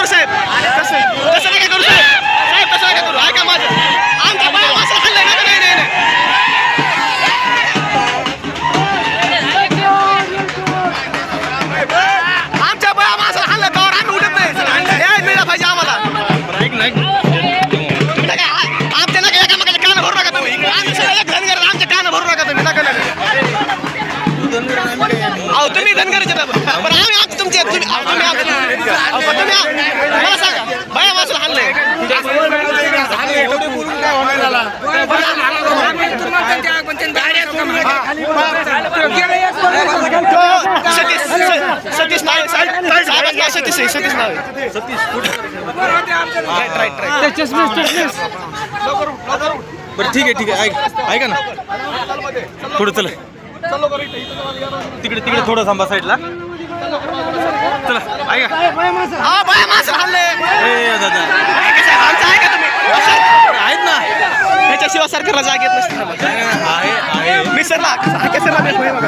करू साहेब. कसं कसं नका करू साहेब? साहेब कसं नका करू? ऐका माझं. आमच्या बाया माणसाला खाल्लंय ना नाही नाही नाही. आमच्या बाया माणसाला खाल्लं कवर आम्ही उठत नाही. न्याय मिळाला पाहिजे आम्हाला. नका, आ- आमच्या नका एकामेकाला कान भरू नका तुम्ही. धनगर आहे, आमच्या कान भरू नका तुम्ही. नका तुम्ही धनगरचे बाबा. बरं आम्ही आमचे तुमचे तुम्ही अहो, तुम्ही सतीश सतीश नाव आहे सतीश आहे सतीश नाव राईट राईट राईट बरं ठीक आहे ठीक आहे ऐक ऐका ना पुढे चला तिकडे तिकडे थोडं थांबा साईडला चला ऐका हा बाया माणसं हल्ले ए दादा आमचं ऐका तुम्ही आहेत ना त्याच्याशिवाय सरकारला जाग येत नसते. आहे मी सरला सरला